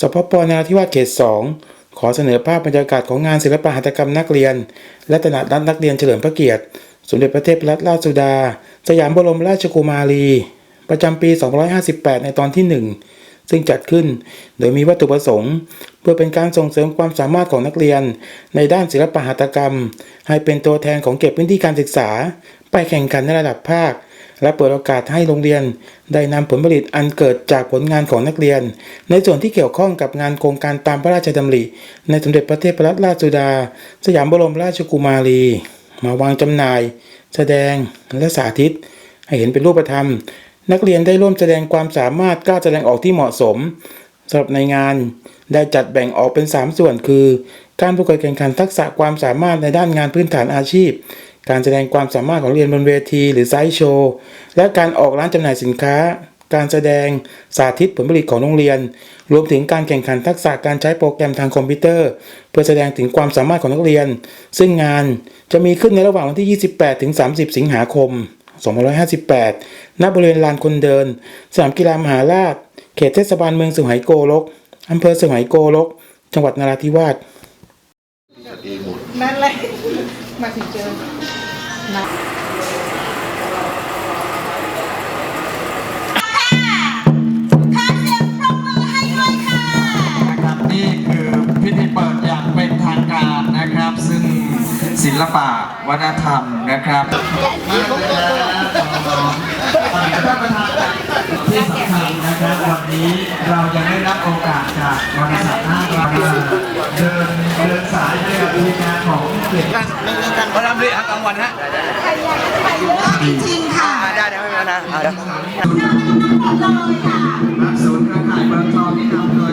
สพปนาธิวาสเขต 2 ขอเสนอภาพบรรยากาศของงานศิลปหัตถกรรมนักเรียน และตลาดนัดนักเรียนเฉลิมพระเกียรติ สมเด็จพระเทพรัตนราชสุดา สยามบรมราชกุมารี ประจำปี 2558 ในตอนที่ 1 ซึ่งจัดขึ้นโดยมีวัตถุประสงค์ เพื่อเป็นการส่งเสริมความสามารถของนักเรียน ในด้านศิลปหัตถกรรม ให้เป็นตัวแทนของเก็บพื้นที่การศึกษา ไปแข่งขันในระดับภาค และเปิดโอกาสให้โรงเรียน ได้นำผลผลิตอันเกิดจากผลงานของนักเรียน ในส่วนที่เกี่ยวข้องกับงานโครงการตามพระราชดำริ ในสมเด็จพระเทพรัตนราชสุดา สยามบรมราชกุมารี มาวางจำหน่าย แสดงและสาธิต ให้เห็นเป็นรูปธรรม นักเรียนได้ร่วมแสดงความสามารถกล้าแสดงออกที่เหมาะสมสำหรับในงานได้จัดแบ่งออกเป็น 3 ส่วนคือ การประกวดแข่งขันทักษะความสามารถในด้านงานพื้นฐานอาชีพ การแสดงความสามารถของเรียนบนเวทีหรือไซต์โชว์และการออกร้านจำหน่ายสินค้า การแสดงสาธิตผลผลิตของโรงเรียน รวมถึงการแข่งขันทักษะการใช้โปรแกรมทางคอมพิวเตอร์ เพื่อแสดงถึงความสามารถของนักเรียน ซึ่งงานจะมีขึ้นในระหว่างวันที่ 28 ถึง 30 สิงหาคม 2558 ณ บริเวณลานคนเดิน สนามกีฬามหาราช เขตเทศบาลเมืองสุไหงโกลกอำเภอสุไหงโกลก จังหวัดนราธิวาสนั่นแหละ มาถึงเจอนะนะครับนี่คือพิธีเปิดอย่างเป็นทางการนะครับ ซึ่งศิลปะวัฒนธรรมนะครับท่านประธานที่สำคัญนะครับวันนี้เราจะได้รับโอกาสจากบริษัทห้างเราเดินเดินสายไปกับทีมงาน ของเด็กเขาทำด้วยกลางวันฮะจริงๆค่ะได้ได้ไม่เป็นไรนะเอาเดี๋ยวนักศูนย์เครือข่ายเมืองทองที่นำโดย